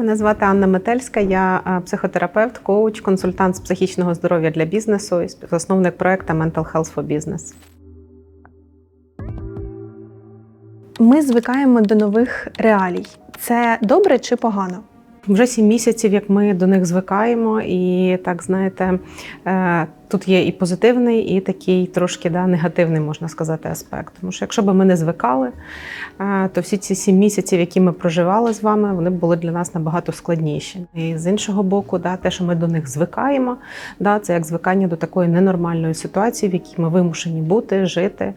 Мене звати Анна Метельська, я е, психотерапевт, коуч, консультант з психічного здоров'я для бізнесу і співзасновник проекту Mental Health for Business. Ми звикаємо до нових реалій. Це добре чи погано? Вже сім місяців, як ми до них звикаємо, і так знаєте, е, тут є і позитивний, і такий трошки да, негативний, можна сказати, аспект. Тому що якщо б ми не звикали, то всі ці сім місяців, які ми проживали з вами, вони були для нас набагато складніші. І з іншого боку, да, те, що ми до них звикаємо, да, це як звикання до такої ненормальної ситуації, в якій ми вимушені бути, жити.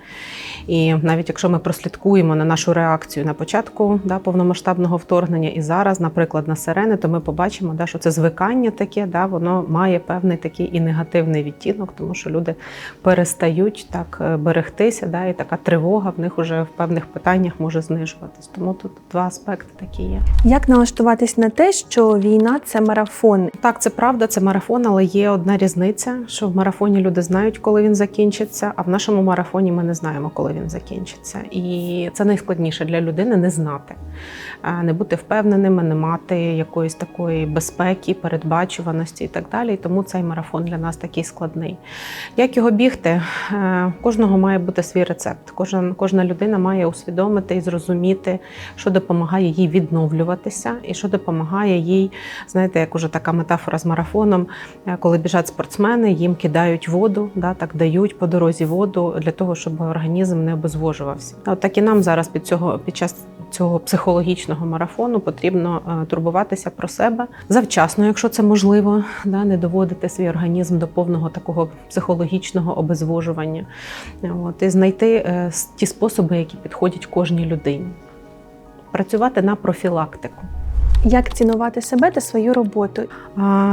І навіть якщо ми прослідкуємо на нашу реакцію на початку да, повномасштабного вторгнення і зараз, наприклад, на сирени, то ми побачимо, да, що це звикання таке, да, воно має певний такий і негативний відтінок, тому що люди перестають так е, берегтися, да, і така тривога в них уже в певних питаннях може знижуватись. Тому тут два аспекти такі є. Як налаштуватись на те, що війна це марафон? Так, це правда, це марафон, але є одна різниця, що в марафоні люди знають, коли він закінчиться, а в нашому марафоні ми не знаємо, коли він закінчиться. І це найскладніше для людини не знати, не бути впевненими, не мати якоїсь такої безпеки, передбачуваності і так далі. І тому цей марафон для нас такий складний. Як його бігти? Е, Кожного має бути свій рецепт. Кожен, кожна людина має усвідомити і зрозуміти, що допомагає їй відновлюватися, і що допомагає їй, знаєте, як уже така метафора з марафоном, е, коли біжать спортсмени, їм кидають воду, да, так дають по дорозі воду для того, щоб організм не обезвожувався. От так і нам зараз під цього під час цього психологічного марафону потрібно е, турбуватися про себе завчасно, якщо це можливо, да, не доводити свій організм до повного такого психологічного обезвожування. От, і знайти е, ті способи, які підходять кожній людині. Працювати на профілактику. Як цінувати себе та свою роботу?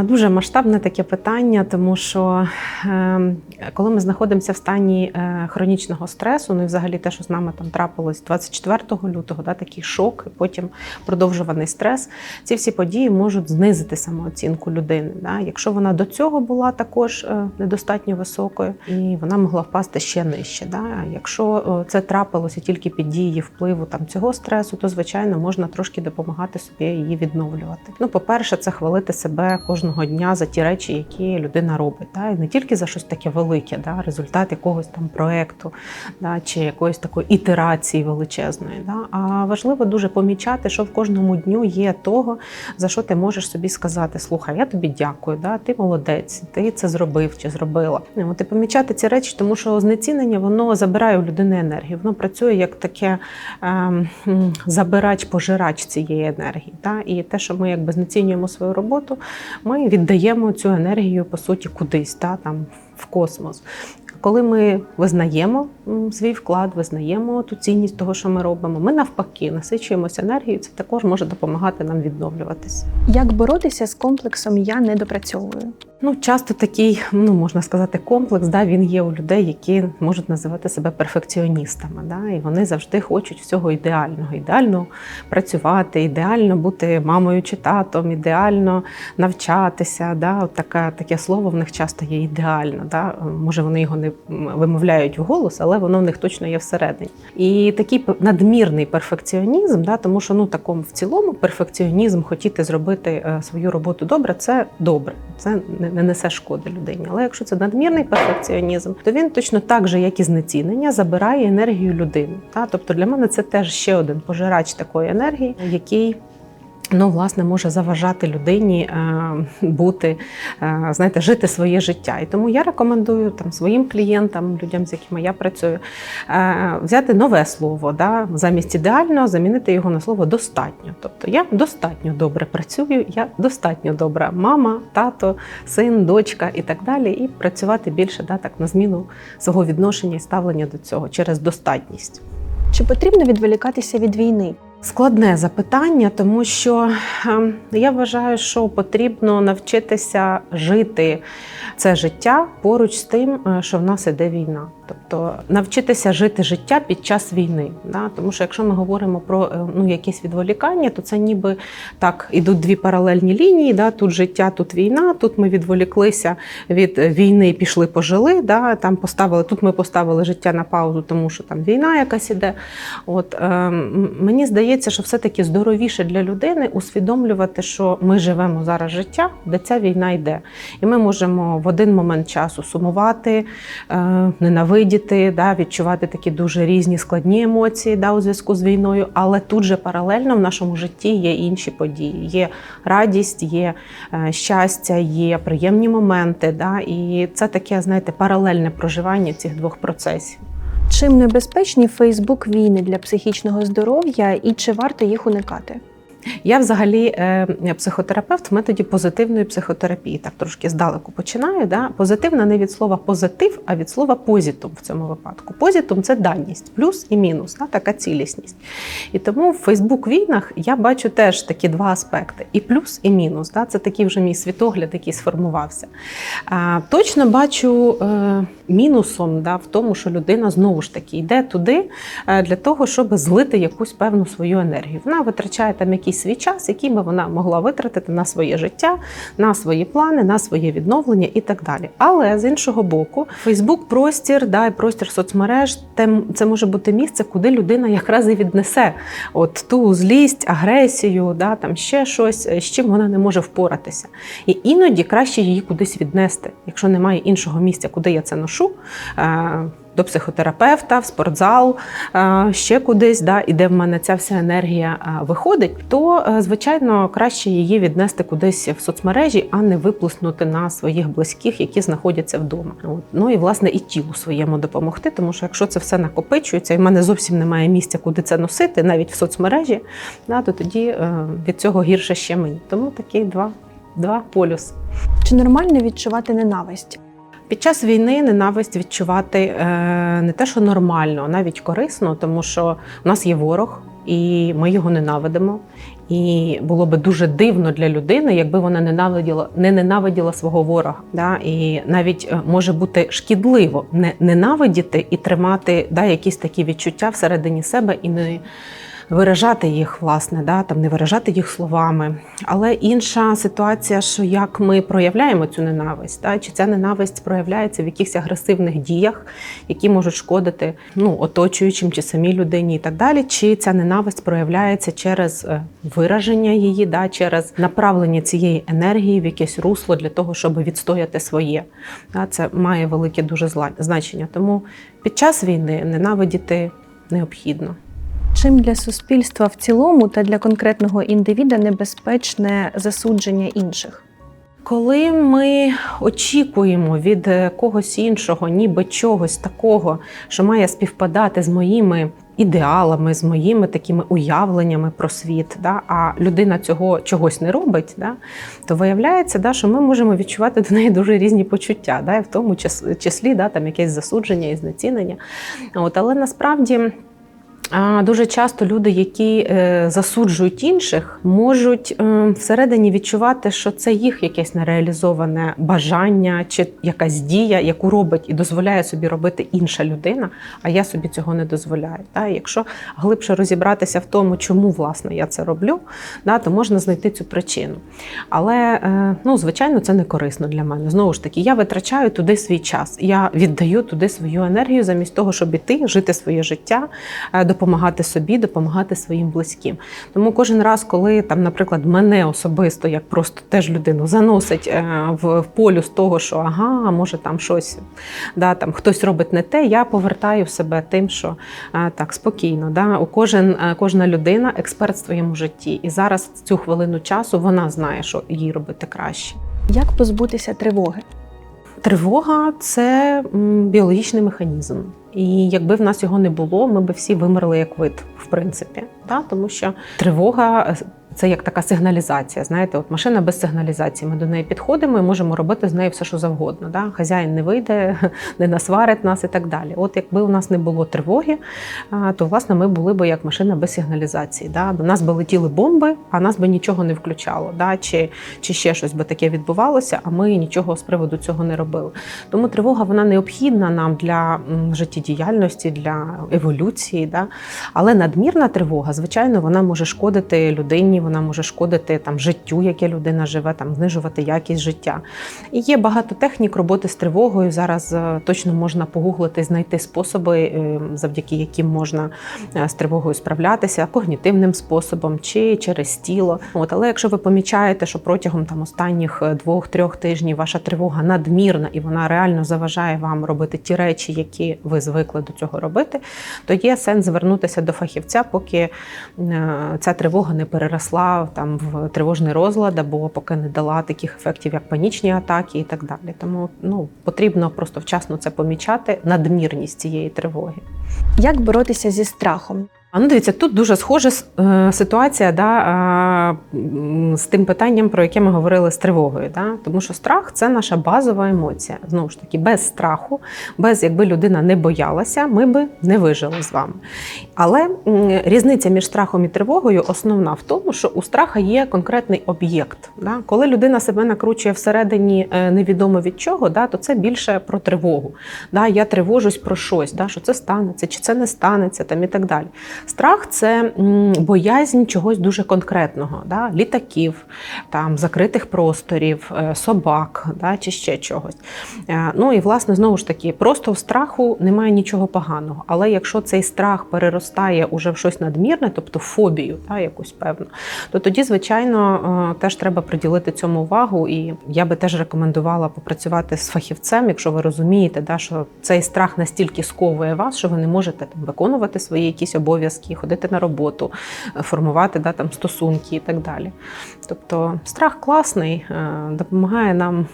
Дуже масштабне таке питання, тому що е, коли ми знаходимося в стані е, хронічного стресу, ну і взагалі те, що з нами там трапилось 24 лютого, да, такий шок, і потім продовжуваний стрес, ці всі події можуть знизити самооцінку людини. Да. Якщо вона до цього була також е, недостатньо високою, і вона могла впасти ще нижче. Да. Якщо це трапилося тільки під дією впливу там цього стресу, то звичайно можна трошки допомагати собі її відновлювати. Ну, по-перше, це хвалити себе кожного дня за ті речі, які людина робить. Да? І не тільки за щось таке велике, да? результат якогось там проекту да? чи якоїсь такої ітерації величезної. Да? А важливо дуже помічати, що в кожному дню є того, за що ти можеш собі сказати: слухай, я тобі дякую, да? ти молодець, ти це зробив чи зробила. Ну, От і помічати ці речі, тому що знецінення воно забирає у людини енергію. Воно працює як таке ем, забирач-пожирач цієї енергії. Да? І те, що ми якби знецінюємо свою роботу, ми віддаємо цю енергію по суті кудись, та там в космос. Коли ми визнаємо свій вклад, визнаємо ту цінність того, що ми робимо, ми навпаки насичуємося енергією. Це також може допомагати нам відновлюватись. Як боротися з комплексом Я не допрацьовую? Ну, часто такий, ну можна сказати, комплекс, да, він є у людей, які можуть називати себе перфекціоністами. Да, і вони завжди хочуть всього ідеального, ідеально працювати, ідеально бути мамою чи татом, ідеально навчатися. Да, от таке, таке слово в них часто є ідеально. Да. Може, вони його не вимовляють вголос, але воно в них точно є всередині. І такий надмірний перфекціонізм, да, тому що ну такому в цілому перфекціонізм хотіти зробити е, свою роботу добре, це добре. Це не, не несе шкоди людині. Але якщо це надмірний перфекціонізм, то він точно так же, як і знецінення, забирає енергію людини. Та? Тобто для мене це теж ще один пожирач такої енергії, який. Ну, власне, може заважати людині е, бути, е, знаєте, жити своє життя. І тому я рекомендую там своїм клієнтам, людям, з якими я працюю, е, взяти нове слово, да, замість ідеально замінити його на слово достатньо. Тобто я достатньо добре працюю, я достатньо добра мама, тато, син, дочка і так далі. І працювати більше да, так, на зміну свого відношення і ставлення до цього через достатність. Чи потрібно відволікатися від війни? Складне запитання, тому що ем, я вважаю, що потрібно навчитися жити це життя поруч з тим, е, що в нас іде війна. Тобто навчитися жити життя під час війни. Да? Тому що якщо ми говоримо про е, ну, якесь відволікання, то це ніби так ідуть дві паралельні лінії. Да? Тут життя, тут війна. Тут ми відволіклися від війни, пішли, пожили. Да? Там поставили, тут ми поставили життя на паузу, тому що там війна якась іде. От е, мені здається, що все-таки здоровіше для людини усвідомлювати, що ми живемо зараз життя, де ця війна йде. І ми можемо в один момент часу сумувати, е, ненавидіти, да, відчувати такі дуже різні складні емоції да, у зв'язку з війною. Але тут же паралельно в нашому житті є інші події. Є радість, є е, щастя, є приємні моменти. Да, і це таке, знаєте, паралельне проживання цих двох процесів. Чим небезпечні Фейсбук війни для психічного здоров'я і чи варто їх уникати? Я взагалі е, психотерапевт в методі позитивної психотерапії. Так трошки здалеку починаю. Да? Позитивна не від слова позитив, а від слова позитум в цьому випадку. Позитум це даність, плюс і мінус, да? така цілісність. І тому в Фейсбук-війнах я бачу теж такі два аспекти: і плюс, і мінус. Да? Це такий вже мій світогляд, який сформувався. А, точно бачу е, мінусом да, в тому, що людина знову ж таки йде туди е, для того, щоб злити якусь певну свою енергію. Вона витрачає там якийсь свій час, який би вона могла витратити на своє життя, на свої плани, на своє відновлення і так далі. Але з іншого боку, Фейсбук простір, да, і простір соцмереж, це може бути місце, куди людина якраз і віднесе от ту злість, агресію, да, там ще щось, е, з чим вона не може впоратися. І іноді краще її кудись віднести, якщо немає іншого місця, куди я це ношу. До психотерапевта, в спортзал, е, ще кудись, да, і де в мене ця вся енергія е, виходить, то е, звичайно краще її віднести кудись в соцмережі, а не виплеснути на своїх близьких, які знаходяться вдома. Ну і власне і тілу своєму допомогти, тому що якщо це все накопичується, і в мене зовсім немає місця, куди це носити, навіть в соцмережі, да, то тоді від цього гірше ще мені. Тому такі два, два полюси. Чи нормально відчувати ненависть? Під час війни ненависть відчувати е, не те, що нормально, а навіть корисно, тому що у нас є ворог, і ми його ненавидимо. І було би дуже дивно для людини, якби вона ненавиділа, не ненавиділа свого ворога. Да? І навіть е, може бути шкідливо не ненавидіти і тримати да, якісь такі відчуття всередині себе і не виражати їх, власне, да, там не виражати їх словами. Але інша ситуація, що як ми проявляємо цю ненависть, да, чи ця ненависть проявляється в якихось агресивних діях, які можуть шкодити ну, оточуючим чи самій людині і так далі, чи ця ненависть проявляється через е, вираження її, да, через направлення цієї енергії в якесь русло для того, щоб відстояти своє. Да, це має велике дуже значення. Тому під час війни ненавидіти необхідно. Чим для суспільства в цілому та для конкретного індивіда небезпечне засудження інших? Коли ми очікуємо від е, когось іншого, ніби чогось такого, що має співпадати з моїми ідеалами, з моїми такими уявленнями про світ, да, а людина цього чогось не робить, да, то виявляється, да, що ми можемо відчувати до неї дуже різні почуття, да, в тому числі да, там якесь засудження і знецінення. От, але насправді. Дуже часто люди, які е, засуджують інших, можуть е, всередині відчувати, що це їх якесь нереалізоване бажання чи якась дія, яку робить і дозволяє собі робити інша людина, а я собі цього не дозволяю. Якщо глибше розібратися в тому, чому власне я це роблю, то можна знайти цю причину. Але е, ну, звичайно, це не корисно для мене. Знову ж таки, я витрачаю туди свій час, я віддаю туди свою енергію замість того, щоб іти, жити своє життя, допомагати собі, допомагати своїм близьким. Тому кожен раз, коли там, наприклад, мене особисто, як просто теж людину, заносить е, в, в полюс того, що ага, може там щось, да, там хтось робить не те, я повертаю себе тим, що е, так спокійно. Да, у кожен, е, кожна людина експерт в своєму житті. І зараз цю хвилину часу вона знає, що їй робити краще. Як позбутися тривоги? Тривога це біологічний механізм. І якби в нас його не було, ми б всі вимерли як вид, в принципі. Да? Тому що тривога це як така сигналізація. Знаєте, от машина без сигналізації. Ми до неї підходимо і можемо робити з нею все, що завгодно. Да? Хазяїн не вийде, не насварить нас і так далі. От якби у нас не було тривоги, то власне ми були б як машина без сигналізації. Да? До нас би летіли бомби, а нас би нічого не включало. Да? Чи, чи ще щось би таке відбувалося, а ми нічого з приводу цього не робили. Тому тривога вона необхідна нам для життєдіяльності, для еволюції. Да? Але надмірна тривога, звичайно, вона може шкодити людині, вона може шкодити там життю, яке людина живе, там знижувати якість життя. І є багато технік роботи з тривогою. Зараз е, точно можна погуглити, знайти способи, е, завдяки яким можна е, з тривогою справлятися когнітивним способом чи через тіло. От, але якщо ви помічаєте, що протягом там останніх двох-трьох тижнів ваша тривога надмірна і вона реально заважає вам робити ті речі, які ви звикли до цього робити, то є сенс звернутися до фахівця, поки ця тривога не переросла там в тривожний розлад або поки не дала таких ефектів, як панічні атаки і так далі. Тому ну потрібно просто вчасно це помічати, надмірність цієї тривоги. Як боротися зі страхом? А ну дивіться, тут дуже схожа е, ситуація да, з тим питанням, про яке ми говорили з тривогою. Да? Тому що страх це наша базова емоція. Знову ж таки, без страху, без якби людина не боялася, ми би не вижили з вами. Але різниця між страхом і тривогою основна в тому, що у страха є конкретний об'єкт. Да? Коли людина себе накручує всередині е, невідомо від чого, да, то це більше про тривогу. Да? Я тривожусь про щось, да? що це станеться, чи це не станеться, там і так далі. Страх це боязнь чогось дуже конкретного, да? літаків, там, закритих просторів, е, собак да? чи ще чогось. Е, Ну і власне знову ж таки, просто в страху немає нічого поганого. Але якщо цей страх переростає уже в щось надмірне, тобто фобію, да, якусь певну, то тоді, звичайно, е, теж треба приділити цьому увагу. І я би теж рекомендувала попрацювати з фахівцем, якщо ви розумієте, да, що цей страх настільки сковує вас, що ви не можете там виконувати свої якісь обов'язки, ходити на роботу, е, формувати да, там, стосунки і так далі. Тобто страх класний, е, допомагає нам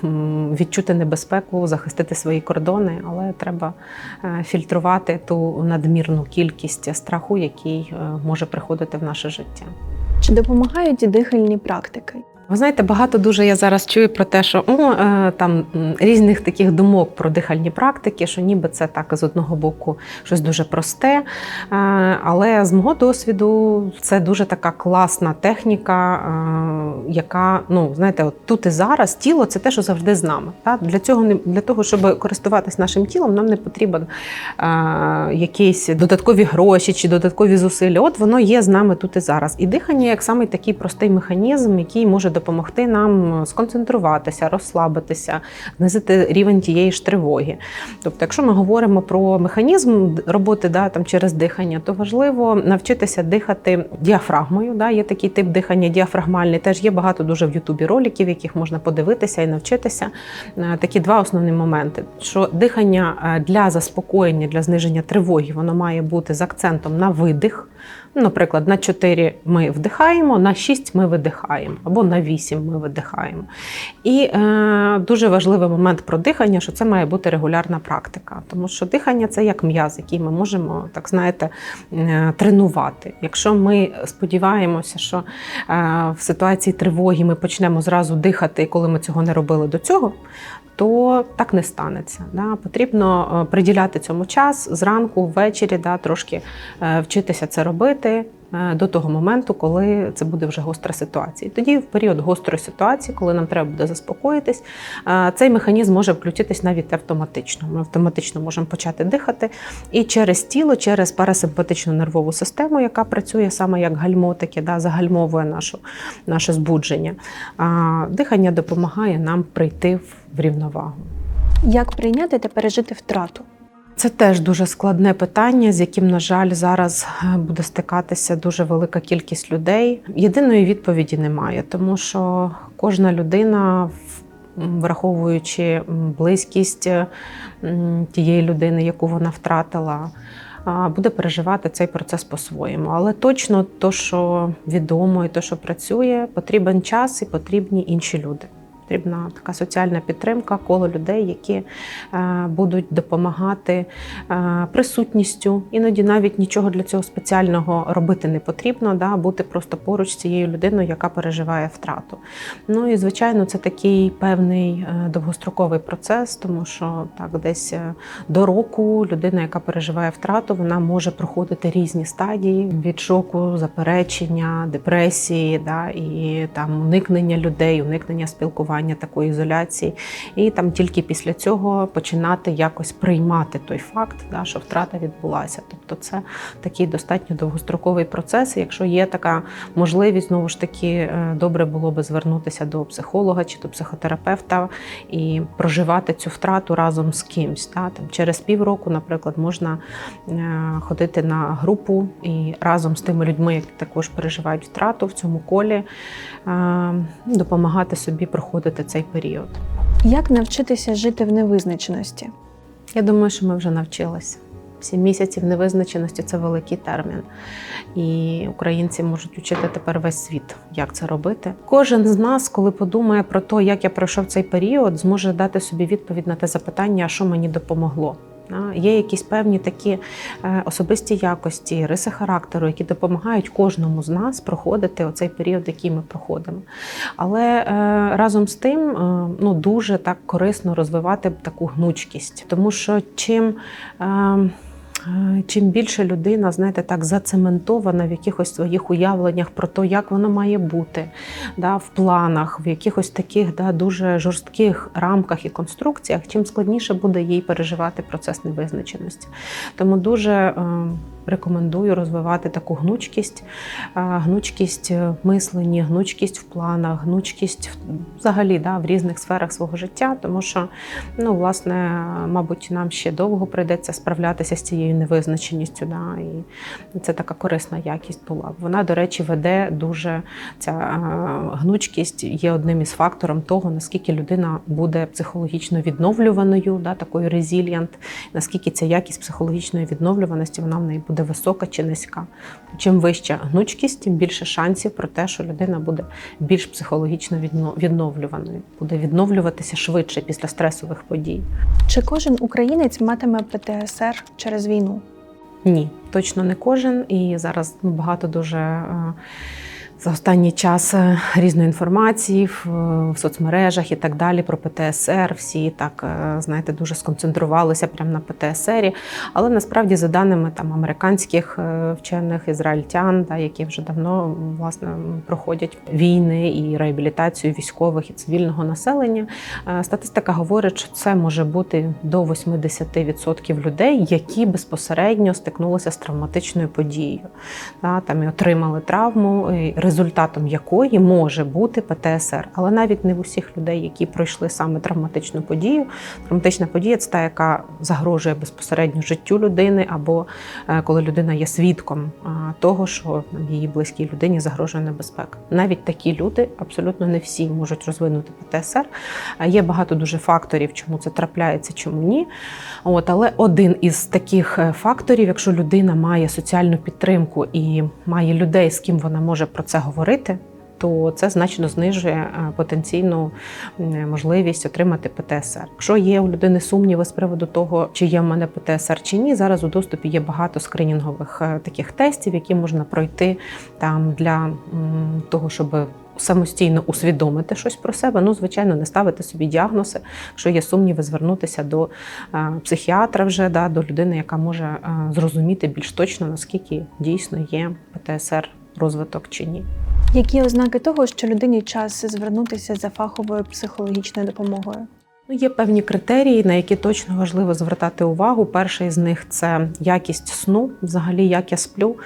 відчути небезпеку, захистити свої кордони, але треба е, фільтрувати ту надмірну кількість страху, який може приходити в наше життя. Чи допомагають дихальні практики? Ви знаєте, багато дуже я зараз чую про те, що о, е, там різних таких думок про дихальні практики, що ніби це так з одного боку щось дуже просте. Е, Але з мого досвіду це дуже така класна техніка, е, яка, ну знаєте, от тут і зараз тіло це те, що завжди з нами. Та? Для цього для того, щоб користуватись нашим тілом, нам не потрібен якісь додаткові гроші чи додаткові зусилля. От воно є з нами тут і зараз. І дихання як самий такий простий механізм, який може допомогти нам сконцентруватися, розслабитися, знизити рівень тієї ж тривоги. Тобто, якщо ми говоримо про механізм роботи да, там, через дихання, то важливо навчитися дихати діафрагмою. Да, Є такий тип дихання діафрагмальний. Теж є багато дуже в Ютубі роликів, яких можна подивитися і навчитися. Е, Такі два основні моменти: що дихання е, для заспокоєння, для зниження тривоги, воно має бути з акцентом на видих. Наприклад, на 4 ми вдихаємо, на 6 ми видихаємо, або на 8 ми видихаємо. І е, дуже важливий момент про дихання, що це має бути регулярна практика, тому що дихання це як м'яз, який ми можемо, так знаєте, е, тренувати. Якщо ми сподіваємося, що е, в ситуації тривоги ми почнемо зразу дихати, коли ми цього не робили до цього, то так не станеться. Да? Потрібно е, приділяти цьому час зранку, ввечері, да, трошки е, вчитися це робити до того моменту, коли це буде вже гостра ситуація. Тоді, в період гострої ситуації, коли нам треба буде заспокоїтись, е, цей механізм може включитись навіть автоматично. Ми автоматично можемо почати дихати і через тіло, через парасимпатичну нервову систему, яка працює саме як гальмотики, да, загальмовує нашу, наше збудження. Дихання допомагає нам прийти в рівновагу. Як прийняти та пережити втрату? Це теж дуже складне питання, з яким, на жаль, зараз е, буде стикатися дуже велика кількість людей. Єдиної відповіді немає, тому що кожна людина, враховуючи близькість е, тієї людини, яку вона втратила, буде переживати цей процес по-своєму. Але точно то, що відомо і то, що працює, потрібен час і потрібні інші люди. Потрібна така соціальна підтримка, коло людей, які е, будуть допомагати е, присутністю. Іноді навіть нічого для цього спеціального робити не потрібно, да, бути просто поруч з цією людиною, яка переживає втрату. Ну і звичайно, це такий певний е, довгостроковий процес, тому що так, десь до року людина, яка переживає втрату, вона може проходити різні стадії від шоку, заперечення, депресії, да, і там уникнення людей, уникнення спілкування, такої ізоляції. І там тільки після цього починати якось приймати той факт, да, що втрата відбулася. Тобто, це такий достатньо довгостроковий процес. Якщо є така можливість, знову ж таки, е, добре було би звернутися до психолога чи до психотерапевта і проживати цю втрату разом з кимсь. Да? Там, через півроку, наприклад, можна е, ходити на групу і разом з тими людьми, які також переживають втрату в цьому колі, е, допомагати собі проходити цей період. Як навчитися жити в невизначеності? Я думаю, що ми вже навчилися. Сім місяців невизначеності це великий термін. І українці можуть учити тепер весь світ, як це робити. Кожен з нас, коли подумає про те, як я пройшов цей період, зможе дати собі відповідь на те запитання, що мені допомогло. Є якісь певні такі е, особисті якості, риси характеру, які допомагають кожному з нас проходити оцей період, який ми проходимо. Але е, разом з тим е, ну, дуже так корисно розвивати таку гнучкість, тому що чим. Е, Чим більше людина, знаєте, так зацементована в якихось своїх уявленнях про те, як воно має бути, да, в планах, в якихось таких да, дуже жорстких рамках і конструкціях, чим складніше буде їй переживати процес невизначеності. Тому дуже е, рекомендую розвивати таку гнучкість, е, гнучкість в мисленні, гнучкість в планах, гнучкість взагалі да, в різних сферах свого життя, тому що, ну, власне, мабуть, нам ще довго прийдеться справлятися з цією невизначеністю. Да, і це така корисна якість була. Вона, до речі, веде дуже ця е, гнучкість є одним із фактором того, наскільки людина буде психологічно відновлюваною, да, такою резілієнт, наскільки ця якість психологічної відновлюваності вона в неї буде висока чи низька. Чим вища гнучкість, тим більше шансів про те, що людина буде більш психологічно відновлюваною, буде відновлюватися швидше після стресових подій. Чи кожен українець матиме ПТСР через війну? Ні, точно не кожен. І зараз ну, багато дуже е, за останній час е, різної інформації в, в соцмережах і так далі про ПТСР. Всі так е, знаєте, дуже сконцентрувалися прямо на ПТСРі. Але насправді, за даними там американських е, вчених ізраїльтян, да, які вже давно власне проходять війни і реабілітацію військових і цивільного населення, е, статистика говорить, що це може бути до 80% людей, які безпосередньо стикнулися з травматичною подією, да, там і отримали травму, результатом якої може бути ПТСР. Але навіть не в усіх людей, які пройшли саме травматичну подію. Травматична подія це та, яка загрожує безпосередньо життю людини, або е, коли людина є свідком того, що її близькій людині загрожує небезпека. Навіть такі люди, абсолютно не всі можуть розвинути ПТСР. Е, Є багато дуже факторів, чому це трапляється, чому ні. От, але один із таких е, факторів, якщо людина має соціальну підтримку і має людей, з ким вона може про це говорити. То це значно знижує е, потенційну можливість отримати ПТСР. Якщо є у людини сумніви з приводу того, чи є в мене ПТСР чи ні, зараз у доступі є багато скринінгових е, таких тестів, які можна пройти там для того, щоб самостійно усвідомити щось про себе. Ну, звичайно, не ставити собі діагнози. Якщо є сумніви, звернутися до е, психіатра вже да, до людини, яка може зрозуміти більш точно, наскільки дійсно є ПТСР розвиток чи ні. Які ознаки того, що людині час звернутися за фаховою психологічною допомогою? Ну, є певні критерії, на які точно важливо звертати увагу. Перший з них це якість сну, взагалі, як я сплю.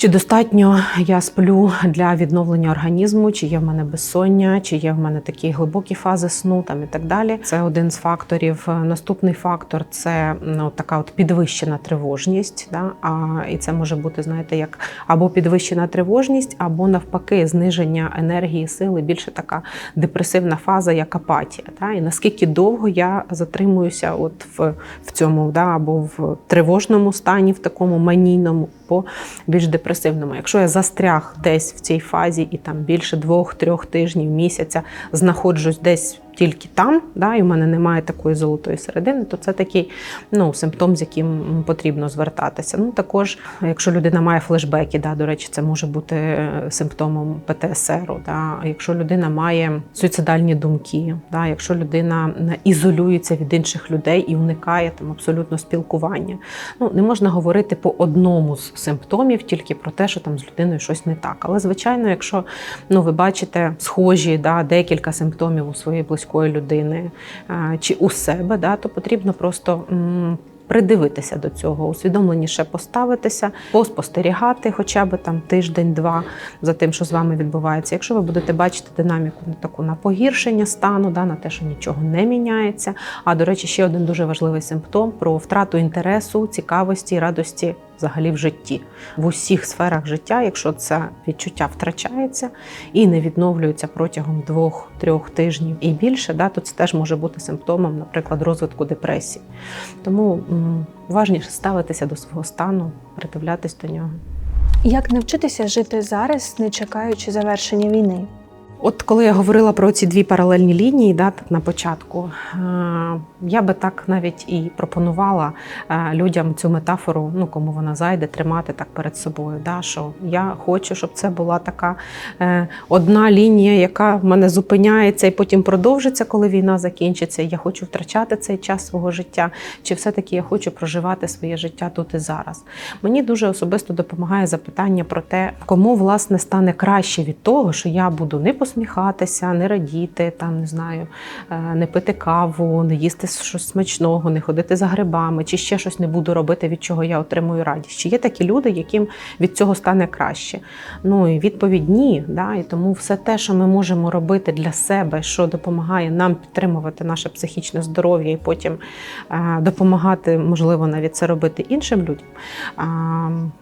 Чи достатньо я сплю для відновлення організму, чи є в мене безсоння, чи є в мене такі глибокі фази сну там і так далі. Це один з факторів. Наступний фактор це ну, така от підвищена тривожність. Да? А, і це може бути, знаєте, як або підвищена тривожність, або навпаки, зниження енергії, сили, більше така депресивна фаза, як апатія. Да? І наскільки довго я затримуюся от в, в цьому, да? або в тривожному стані, в такому манійному, або більш депресивному депресивному. Якщо я застряг десь в цій фазі і там більше двох-трьох тижнів місяця знаходжусь десь тільки там, да, і в мене немає такої золотої середини, то це такий ну, симптом, з яким потрібно звертатися. Ну, також, якщо людина має флешбеки, да, до речі, це може бути е, симптомом ПТСР. Да, якщо людина має суїцидальні думки, да, якщо людина ізолюється від інших людей і уникає там абсолютно спілкування. Ну, не можна говорити по одному з симптомів тільки про те, що там з людиною щось не так. Але, звичайно, якщо ну, ви бачите схожі да, декілька симптомів у своєї близької людини чи у себе, да, то потрібно просто. Придивитися до цього, усвідомленіше поставитися, поспостерігати хоча б там тиждень-два за тим, що з вами відбувається. Якщо ви будете бачити динаміку на таку на погіршення стану, да, на те, що нічого не міняється. А до речі, ще один дуже важливий симптом про втрату інтересу, цікавості радості взагалі в житті в усіх сферах життя, якщо це відчуття втрачається і не відновлюється протягом двох-трьох тижнів і більше, да, то це теж може бути симптомом, наприклад, розвитку депресії. Тому важніше ставитися до свого стану, придивлятись до нього. Як навчитися жити зараз, не чекаючи завершення війни? От коли я говорила про ці дві паралельні лінії, да, на початку, е, я би так навіть і пропонувала е, людям цю метафору, ну кому вона зайде, тримати так перед собою. Да, що я хочу, щоб це була така е, одна лінія, яка в мене зупиняється і потім продовжиться, коли війна закінчиться. Я хочу втрачати цей час свого життя, чи все-таки я хочу проживати своє життя тут і зараз. Мені дуже особисто допомагає запитання про те, кому власне стане краще від того, що я буду не посміхатися, не радіти, там не знаю, е, не пити каву, не їсти щось смачного, не ходити за грибами, чи ще щось не буду робити, від чого я отримую радість. Чи є такі люди, яким від цього стане краще? Ну і відповідь ні. Да? І тому все те, що ми можемо робити для себе, що допомагає нам підтримувати наше психічне здоров'я і потім е, допомагати, можливо, навіть це робити іншим людям.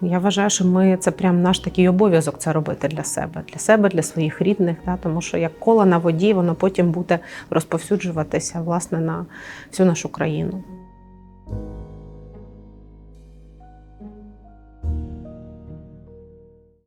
Я вважаю, що ми це прям наш такий обов'язок це робити для себе, для себе, для своїх рідних, тому що як коло на воді, воно потім буде розповсюджуватися власне на всю нашу країну.